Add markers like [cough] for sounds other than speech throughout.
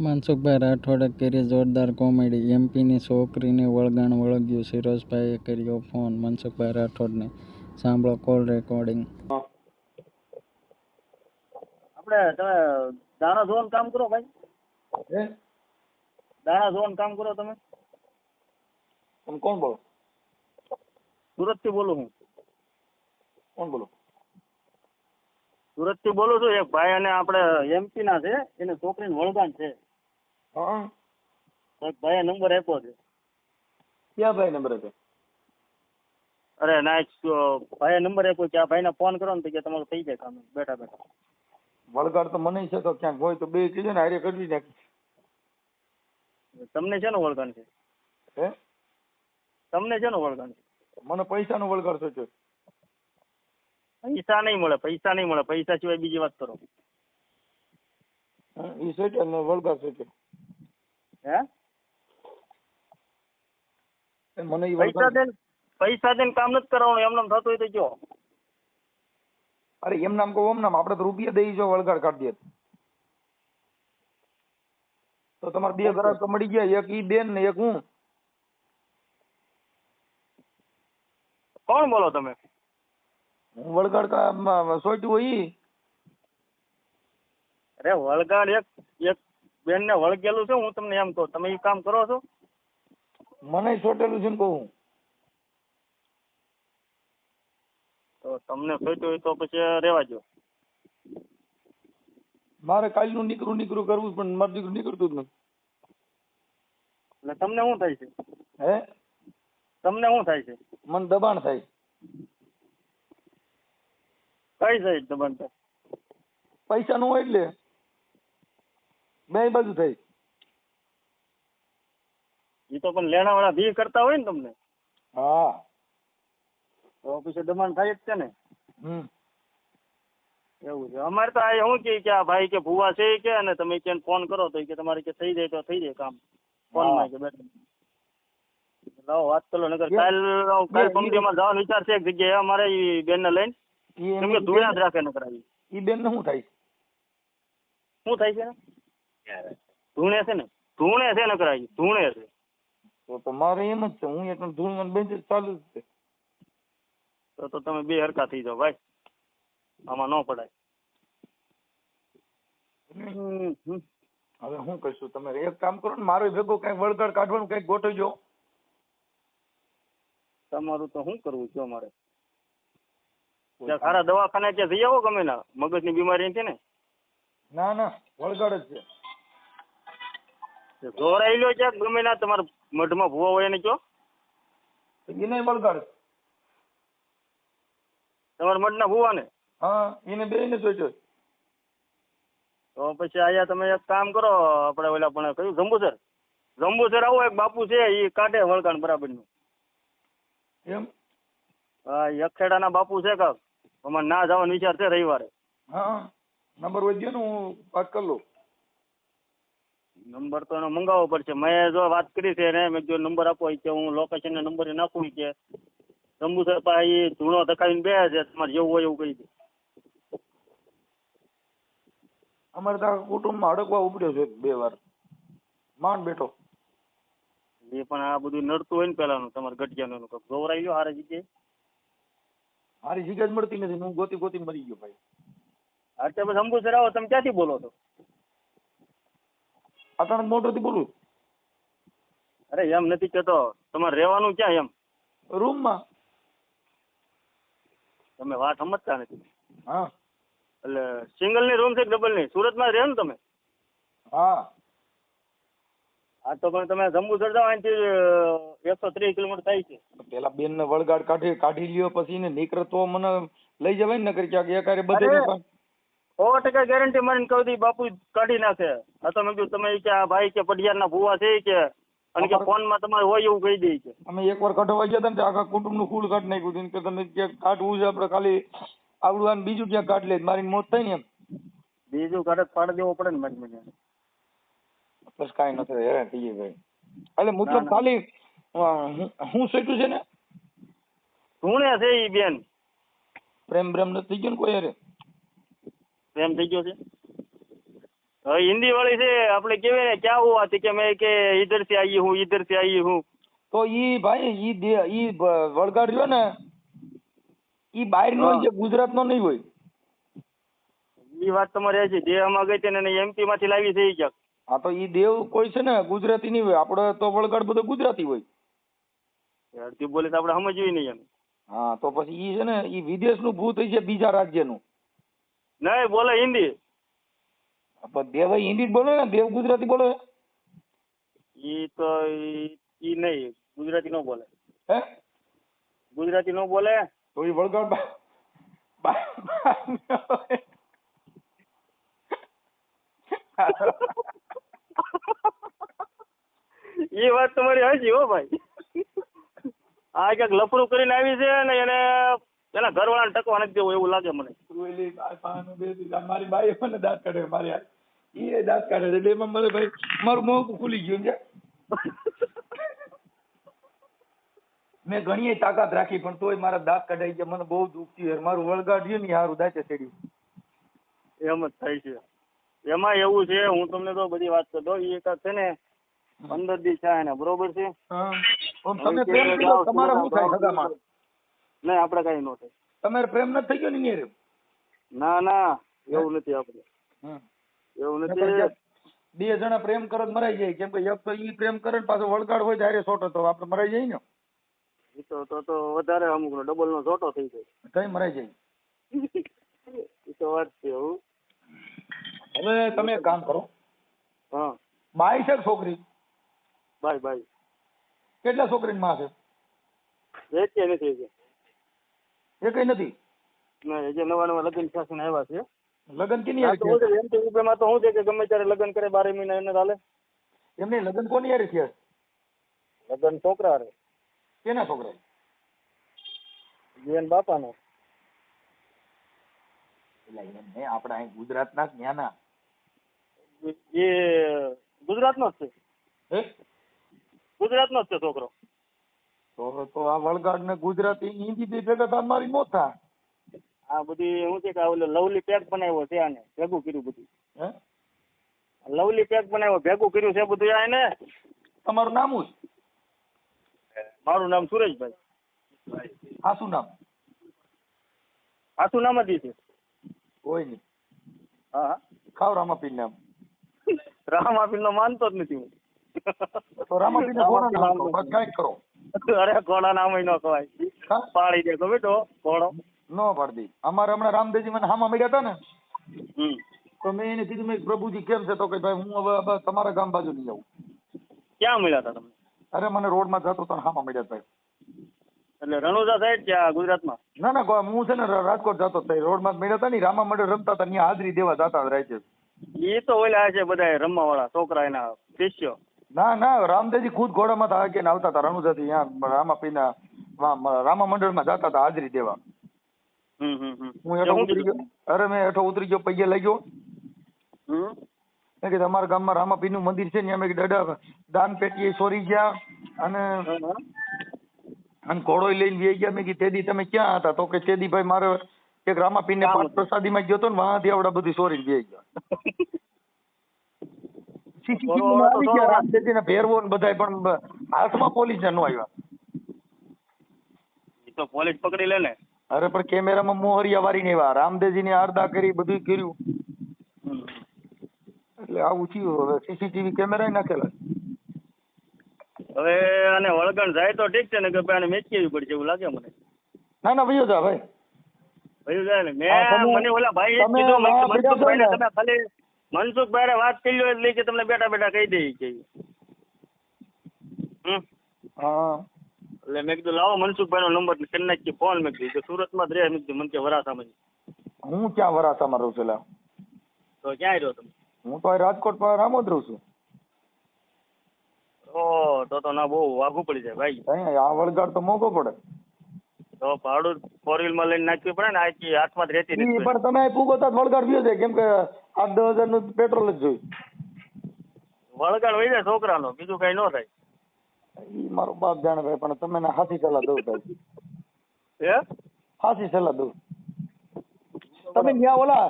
મનસુખભાઈ રાઠોડે કરી જોરદાર કોમેડી. એમપીની છોકરીને વળગાણ વળગ્યું. સિરોજભાઈએ કર્યો ફોન. મનસુખભાઈ રાઠોડને. સાંભળો કોલ રેકોર્ડિંગ આપણે તમે દાણા ધોવાનું કામ કરો ભાઈ. દાણા ધોવાનું કામ કરો તમે. તમે કોણ બોલો? સુરતથી બોલું હું. કોણ બોલો? સુરતથી બોલું છું એક ભાઈ અને આપણે એમપી ના છે એને છોકરીને વળગાણ છે. હા. એક ભાઈએ નંબર આપ્યો છે. ક્યાં ભાઈ નંબર હતો અરે ના ભાઈએ નંબર આપ્યો કે આ ભાઈને ફોન કરો ને તો કે તમારું થઈ જાય કામ. બેઠા બેઠા. વળગાડ તો મને છે તો ક્યાંક હોય તો બે કીધું ને હારે કરવી નાખી. તમને છે ને વળગાણ છે? હે? તમને ને વળગાણ છે? મને પૈસાનું વળગાડ સોચ્યો પૈસા નહીં મળે પૈસા નહીં મળે પૈસા સિવાય બીજી વાત કરો. એ સોચ્યો ને વળગાડ સોચ્યો હે? મને ઈ પૈસા દેન પૈસા દઈને કામ નથી કરવાનું નામ થતું હોય તો જો અરે એમ નામ કહો એમ નામ આપણે તો રૂપિયા દઈ જો વળગાડ કાઢી દે તો તમારે બે ગ્રાહક તો મળી ગયા એક ઈ બેન ને એક હું. કોણ બોલો તમે? વળગાડ હોય ઈ? અરે વળગાડ એક એક બેન ને વળગેલું છે હું તમને એમ કહું. તમે એ કામ કરો છો? મને સોટેલું છે ને કહું. તો તમને સોચ્યું હોય તો પછી રેવા દો મારે કાલનું નીકળું નીકળું કરવું પણ મારું દીકરું નીકળતું જ નથી. એટલે તમને શું થાય છે? હે? તમને શું થાય છે? મને દબાણ થાય. કઈ સાઈડ દબાણ થાય પૈસા? નું હોય એટલે. બે બાજુ થાય એ તો પણ લેણા વાળા ભી કરતા હોય ને તમને? હા. તો પછી દબાણ થાય જ છે ને? હમ. એવું છે. અમારે તો આ શું કે કે આ ભાઈ કે ભૂવા છે કે અને તમે કે ફોન કરો તો ઈ કે તમારે કે થઈ જાય તો થઈ જાય કામ. ફોનમાં કે બેઠા. લાવો વાત કરો નગર યા- કાલ કાલ યા- કંપનીમાં જવાનો વિચાર છે એક જગ્યાએ. અમારે ઈ બેનને લઈને. ઈ કેમ કે ધૂળા રાખે નકર કરાવી ઈ બેન ને શું થાય? શું થાય છે? ને ધૂણે છે ને? ધૂણે છે નકર આવી ધૂણે છે. તો તો મારે એમ જ છે હું એક ધૂળ બેન ચાલુ જ છે. તો તો તમે બે હરકા થઈ જાઓ ભાઈ. આમાં ન પડાય. હવે શું કરશું તમે એક કામ કરો ને મારો ભેગો કઈ વળગડ કાઢવાનું કંઈક ગોઠવજો. તમારું તો શું કરવું છે અમારે? સારા દવાખાને ત્યાં જઈ આવો ગમે ના. મગજની બીમારી નથી ને? ના ના વળગાડ જ છે. જોરાઈ લો ક્યાંક ગમે ના તમારા મઢમાં ભૂવા હોય એને કયો? એને વળગાડ તમારા મઢના ભૂવા ને? હા એને બે ને જોજો તો પછી આયા તમે એક કામ કરો આપણે ઓલા પણ કયું જંબુસર? જંબુસર આવો એક બાપુ છે એ કાઢે વળગાણ બરાબરનું. એમ? હા અખેડાના બાપુ છે કાક. અમારે ના જવાનો વિચાર છે રવિવારે. હા નંબર વધ્યો ને હું વાત કરી લઉં. નંબર તો એનો મંગાવવો પડશે. મેં જો વાત કરી છે એને મેં જો નંબર આપો. કે હું લોકેશન નંબર નાખું કે. જંબુસર પાસે ધૂણો ધકાવીને બે છે. તમારે જેવું હોય એવું કહી દે. અમારે તો કુટુંબમાં અડકવા ઉપડ્યો છે બે વાર. માંડ બેઠો. એ પણ આ બધું નડતું હોય ને પેલાનું તમારે ગઢિયાનું ગૌરાઈ ગયો હારે જગ્યાએ. મારી જગ્યા જ મળતી નથી હું ગોતી ગોતી મરી ગયો ભાઈ. અત્યારે પછી અંબુસર આવો તમે ક્યાંથી બોલો છો? અચાનક મોટોથી બોલું. અરે એમ નથી કેતો. તમારે રહેવાનું ક્યાં એમ? રૂમમાં. તમે વાત સમજતા નથી. હા. એટલે સિંગલની રૂમ છે ડબલની? સુરતમાં રહે ને તમે? હા. હા તો પણ તમે જંબુસર જાઓ અહીંથી એકસો ત્રીસ કિલોમીટર થાય છે. પેલા બેન ને વળગાડ કાઢી કાઢી લ્યો પછી ને નીકળે તો મને લઈ જવાય ને નકર ક્યાંક? એકારે બધે! સો ટકા ગેરંટી મારીને કહું છું બાપુ કાઢી નાખે. આ તો મેં કીધું તમે કે આ ભાઈ કે પઢિયારના ભૂવા છે કે અને કે ફોનમાં તમારે હોય એવું કહી દે છે અમે એકવાર કઢવા ગયા હતા ને આખા કુટુંબનું ફૂલ કાઢ નાખ્યું કે તમે ક્યાંક કાઢવું છે આપણે ખાલી આવડું બીજું ક્યાંક કાઢ લે મારી મોત થાય ને એમ. બીજું કાઢત પાડી દેવો પડે ને મારી મને બસ કાંઈ ન થાય હેરાન થઈ જાય એટલે મતલબ ખાલી હું સેટું છે ને ઋણે છે ઈ બેન પ્રેમ પ્રેમ નથી થઈ ગયો ને કોઈ અરે પ્રેમ થઈ ગયો છે હવે હિન્દી વાળી છે આપણે કેવી ને ક્યાં હુઆ હતી કે મેં કે ઇધર સે આઈ હું ઇધર સે આઈ હું તો ઈ ભાઈ ઈ દે ઈ વળગાડ રહ્યો ને ઈ બહાર નો જે ગુજરાત નો નહીં હોય ઈ વાત તમારે છે જે અમા ગઈ તેને એમપી માંથી લાવી છે ઈ ક્યાંક હા તો ઈ દેવ કોઈ છે ને ગુજરાતી નહીં હોય આપણે તો વળગાડ બધો ગુજરાતી હોય અડધી બોલે તો આપણે સમજવી નહીં એમ હા તો પછી ઈ છે ને ઈ વિદેશનું ભૂત છે બીજા રાજ્યનું નહીં બોલે હિન્દી પણ દેવ હિન્દી જ બોલે ને દેવ ગુજરાતી બોલે ઈ તો ઈ નહીં ગુજરાતી નો બોલે હે ગુજરાતી નો બોલે તો ઈ વળગાડ બા- એ વાત તમારી હાજી હો ભાઈ. આ ક્યાંક લફડું કરીને આવી છે ને એને એના ઘરવાળાને ટકવા નથી દેવું એવું લાગે મને. મારી બાઈ મને દાંત કાઢે મારી એ દાંત કાઢે છે. એટલે એમાં મને ભાઈ મારું મોં ખુલી ગયું છે. મેં ઘણી તાકાત રાખી પણ તોય મારા દાંત કઢાઈ ગયા મને બહુ દુઃખ થયું મારું વળગાડ્યું ને હારું દાંતે ચડ્યું. એમ જ થાય છે. એમાં એવું છે હું તમને તો બધી વાત કરતો એ એકાદ છે ને પંદર દી થાય ને બરોબર છે? તમે પ્રેમ કરો તમારે શું થાય સગામાં નહીં આપણે કાંઈ ન થાય. તમારે પ્રેમ નથી થઈ ગયો ને? ના ના એવું નથી આપણે એવું નથી. બે જણા પ્રેમ કરો મરાઈ જાય. કેમ કે એક તો ઈ પ્રેમ કરે ને પાછો વળગાડ હોય ત્યારે સોટો તો આપણે મરાઈ જાય ને? ઈ તો તો તો વધારે અમુક નો ડબલ નો છોટો થઈ જાય. કઈ મરાઈ જાય. એ તો વાત છે એવું હવે તમે એક કામ કરો. હા. બાઈ છે કે છોકરી? બાય બાય કેટલા છોકરીની માં છે વેચે નથી એક એ કઈ નથી? ના હજી નવા નવા લગ્ન શાસન આવ્યા છે. લગ્ન કેની આ હારે તો શું થયા? છે, એમ તો ઉપેમાં તો શું છે કે ગમે ત્યારે લગ્ન કરે બારે મહિના એને ચાલે એમને લગ્ન કોની હારે થયા? લગ્ન છોકરા રે કેના છોકરા? બેન બાપાનો. એટલે એમને આપણા અહીં ગુજરાતના જ ન્યાના એ ગુજરાતનો જ છે. હે? ગુજરાતનો જ છે છોકરો. તો તો આ વળગાડ ને ગુજરાતી હિન્દી બે ભેગા થાય મારી મોત થાય. આ બધી શું છે કે ઓલો લવલી પેક બનાવ્યો છે આને ભેગું કર્યું બધું. હે? લવલી પેક બનાવ્યો ભેગું કર્યું છે બધું આ એને? તમારું નામ શું મારું નામ સુરેશભાઈ. શું નામ? આખું નામ જ છે? કોઈ નહીં. હા. ખાવ રામાપીર રામા રામાપીર નો માનતો જ નથી હું. તો રામાપીર ને કોના નામ? બસ કાંઈક કરો. અરે ઘોડા નામ ન કહેવાય. પાડી દે તો બેટો ઘોડો નો પાડતી અમારે હમણાં રામદેવજી મને હામાં મળ્યા હતા ને. તો મેં એને કીધું મેં પ્રભુજી કેમ છે? તો કે ભાઈ હું હવે તમારા ગામ બાજુ નહીં આવું. ક્યાં મળ્યા હતા તમે? અરે મને રોડમાં જતો તો હામાં મળ્યા હતા એટલે રણુજા સાઈડ કે આ ગુજરાતમાં? ના ના હું છે ને રાજકોટ જતો હતો રોડમાં મળ્યા હતા ને રામા મંડળ રમતા હતા ત્યાં હાજરી દેવા જતા રાજ્ય એ તો ઓલા છે બધા રમવા વાળા છોકરા એના શિષ્યો. ના ના રામદેવજી ખુદ ઘોડામાં હતા આગળ આવતા હતા રણુજાથી ત્યાં રામા પીના રામા મંડળમાં જતા હતા હાજરી દેવા. હું હેઠો ઉતરી ગયો અરે મેં હેઠો ઉતરી ગયો પૈયે લઈ ગયો. કે અમારા ગામમાં રામાપીરનું મંદિર છે ને અમે દાદા દાન પેટીએ સોરી ગયા અને. અને ઘોડો લઈને વી ગયા. મેં કીધું તેદી તમે ક્યાં હતા? તો કે તેદી ભાઈ મારે એક રામાપીરને કામ પાંચ પ્રસાદીમાં ગયો તો ને વાંથી આવડા બધી સોરી વી ગયા. [laughs] માં ભેરવો ને બધાય પણ હાથમાં પોલીસ નો આવ્યા. તો પોલીસ પકડી લે ને. અરે પણ કેમેરામાં મોહરિયા વારીને આવ્યા. રામદેવજીને આરદા કરી બધું કર્યું. એટલે આવું થયું હવે. સીસીટીવી કેમેરા નાખેલા હવે આને વળગણ જાય તો ઠીક છે ને કે ભાઈ આને મેચ કેવી પડશે એવું લાગે મને. ના ના ભૈયો જા ભાઈ. ભયું જાય ને મેં મને ઓલા ભાઈ તમે કીધું મેં કીધું વાત કર્યા મનસુખભાઈને છો ને? તમે ખાલી મનસુખભાઈ વાત કરી લો એટલે કે તમને બેઠા બેઠા કહી દે કે. હમ? હા. એટલે મેં કીધું લાવો મનસુખભાઈ નો નંબર કરી નાખીએ ફોન મેં કીધું. સુરતમાં જ રહે મેં કીધું મને કે વરાસામાં. હું ક્યાં વરાસામાં રહું છું? તો ક્યાં રહ્યો તમે? હું તો રાજકોટ પર રામોદ રહું છું. ઓ તો તો ના બહુ વાઘું પડી જાય ભાઈ. અહીંયા આ વળગાડ તો મોંઘો પડે. તો ભાડું ફોર વ્હીલમાં લઈને નાખ્યું પડે ને આખી હાથમાં જ રહેતી નથી. પણ તમે પૂગો તો વળગાડ વ્યો છે કેમ કે આઠ દસ હજારનું પેટ્રોલ જ જોયું. વળગાડ વહી જાય છોકરાનો બીજું કઈ ન થાય. ઈ મારો બાપ જાણે ભાઈ પણ તમે હાથી સલાહ દઉં ભાઈ. હે? હાથી સલાહ દઉં. તમે ત્યાં ઓલા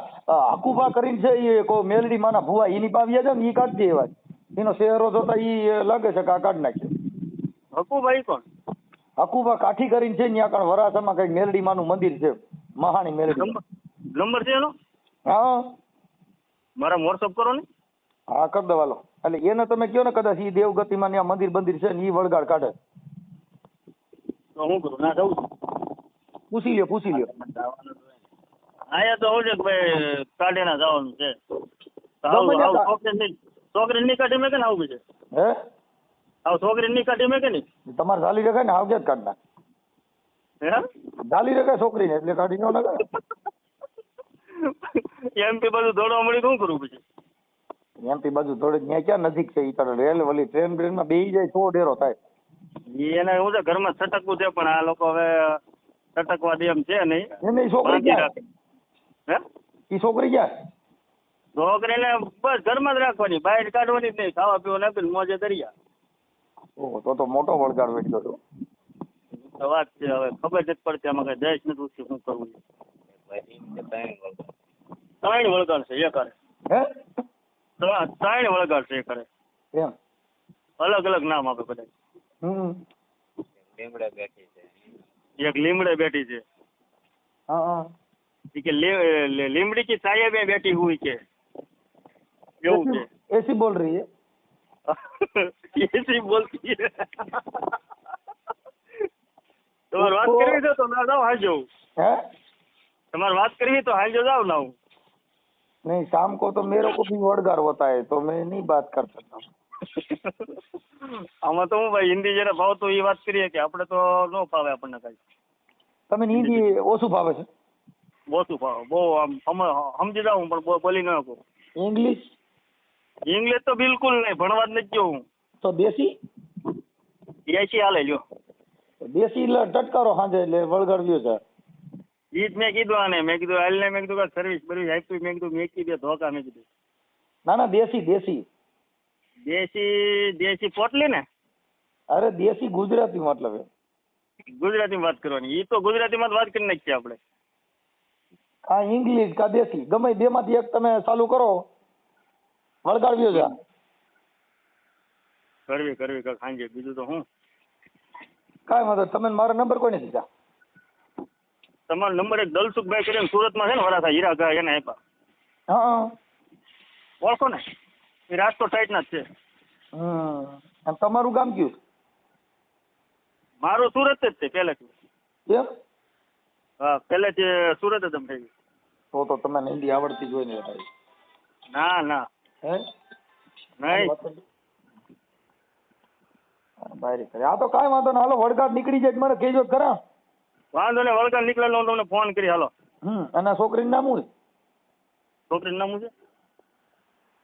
હકુફા કરીને છે એ મેલડી માના ભુવા એની પાવ્યા છે ને એ કાઢી એવા એનો શહેરો જોતા ઈ લાગે છે કે આ કાઢી નાખ્યો. હકુભાઈ કોણ? હકુભા કાઠી કરીને છે ત્યાં આગળ વરાછામાં કઈ મેલડી માનું મંદિર છે મહાણી મેલડી. નંબર છે એનો? હા. મારા વોટ્સઅપ કરો ને. હા કરી દેવાલો એટલે એને તમે કયો ને કદાચ ઈ દેવગતિમાં ત્યાં મંદિર બંદિર છે ને ઈ વળગાડ કાઢે. તો હું કરું? ના જવું પૂછી લ્યો પૂછી લ્યો. આયા તો હું છે કે ભાઈ કાઢીને જવાનું છે. તો ગમે આવું તે આવું કા- છોકરી ની છોકરી ની કાઢી મેં કે ને આવું છે હે? આવું છોકરી ની કાઢી મેં કે નહીં? તમારે ઝાલી રખાય ને આવજે જ કાઢ નાખ. હે? ઝાલી રખાય છોકરીને એટલે કાઢી ન નાખે એમપી બધું દોડવા મળી શું કરું પછી એમપી બાજુ થોડીક ત્યાં ક્યાં નજીક છે ઈ તારે રેલ વલી ટ્રેન બ્રેનમાં બેસી જાય તો ડેરો થાય. ઈ એને શું છે ઘરમાં છટકવું છે પણ આ લોકો હવે છટકવા દે એમ છે નહીં. એને ઈ છોકરી બાંધી ક્યાં? રાખે. હે? ઈ છોકરી ક્યાં? છોકરીને બસ ઘરમાં જ રાખવાની બહાર કાઢવાની જ નહીં ખાવા પીવા આપીને મોજે દરિયા ઓહો તો તો મોટો વળગાડ વેઠ્યો તો. વાત છે હવે ખબર જ પડતી આમાં કઈ દેશ નથી ઉછી શું કરવું ત્રણ વળગાડ છે એક કરે ત્રણ વળગાડ છે એક કરે અલગ અલગ નામ આપે બધા લીમડે બેઠી છે એક લીમડે બેઠી છે. હા કે લીમડી કી સાહેબે બેઠી હોય છે એવું છે એસી બોલ રહી હે એસી બોલતી है તમારે વાત કરવી છે તો ના જાઓ હાજો હે તમારે વાત કરવી તો હાજો જાઓ ના હું नहीं शाम को तो मेरे को भी वड़गार होता है तो मैं नहीं बात कर सकता આમાં તો હું ભાઈ હિન્દી જરા ભાવતો એ વાત કરીએ કે આપણે તો ન ફાવે આપણને કઈ તમે હિન્દી ઓછું ફાવે છે ઓછું ફાવે બહુ આમ સમ- સમજી જાઉં પણ બહુ બોલી ન શકું ઇંગ્લિશ ઇંગ્લિશ તો બિલકુલ નહીં ભણવા જ નથી જવું તો દેશી એસી હાલે લ્યો દેશી એટલે ટટકારો સાંજે એટલે વળગાડ્યો છે. ઈ જ મેં કીધું આને મેં કીધું હાલને મેં કીધું કે સર્વિસ બર્વિસ આપી મેં કીધું મેકી દે ધોકા મેં કીધું ના ના દેશી દેશી દેશી દેશી પોટલી ને અરે દેશી ગુજરાતી મતલબ એમ. ગુજરાતીમાં વાત કરવાની ઈ તો ગુજરાતીમાં જ વાત કરી નાખીએ આપણે આ ઇંગ્લિશ કા દેશી ગમે બે માંથી એક તમે ચાલુ કરો વળગાડ્યો છે. કરવી કરવી કાંઈક ખાંજે બીજું તો હું? કાંઈ વાંધો તમે મારો નંબર કોઈને દીધા તમારો નંબર એક દલસુખભાઈ કરીને સુરતમાં છે ને વરાછા હીરા ઘા એને આપ્યા. હા ઓળખો ને? એ રાજકોટ સાઈડના જ છે. હમ. અને તમારું ગામ કયું મારું સુરત જ છે પહેલેથી કેમ? હા પહેલેથી સુરત જ એમ થઈ ગયું તો તો તમને હિન્દી આવડતી જ હોય ને ભાઈ ના ના. હે? નહીં. બારી કરે. આ તો કાંઈ વાંધો નહીં. હાલો વળગાડ નીકળી જાય મને કહેજો ખરા વાંધો ને વળગાડ નીકળેલો હું તમને ફોન કરી હાલો. હમ અને છોકરીનું નામ શું છોકરી છોકરીનું નામ શું છે?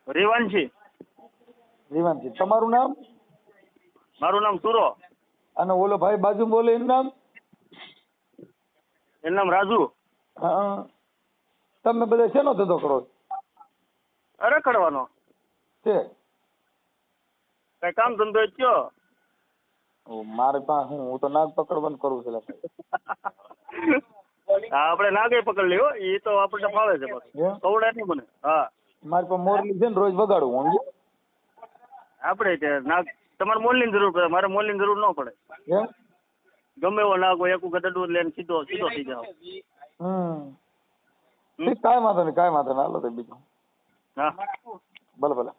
રેવાંશી જીવાનજી તમારું નામ? મારું નામ સુરો. અને ઓલો ભાઈ બાજુ બોલે એનું નામ? એનું નામ રાજુ. હા. તમે બધા શેનો ધંધો કરો છો? છે. કઈ કામ ધંધો કયો? મારે પાસે હું તો નાગ પકડવાનું કરું છું આપણે નાગે પકડ લ્યો એ તો આપણને ફાવે છે કવડે નહીં મને હા. મારી પાસે મોરલી છે ને રોજ વગાડું હું આપણે તે નાગ તમારે મોલની જરૂર પડે મારે મોલની જરૂર ન પડે. ગમે એવો નાગ હોય એક વખત અડવું લઈને સીધો સીધો થઈ જાવ. હમ? કાંઈ વાંધો નહીં કાંઈ વાંધો નહીં હાલો તો બીજું. हा बोला बोला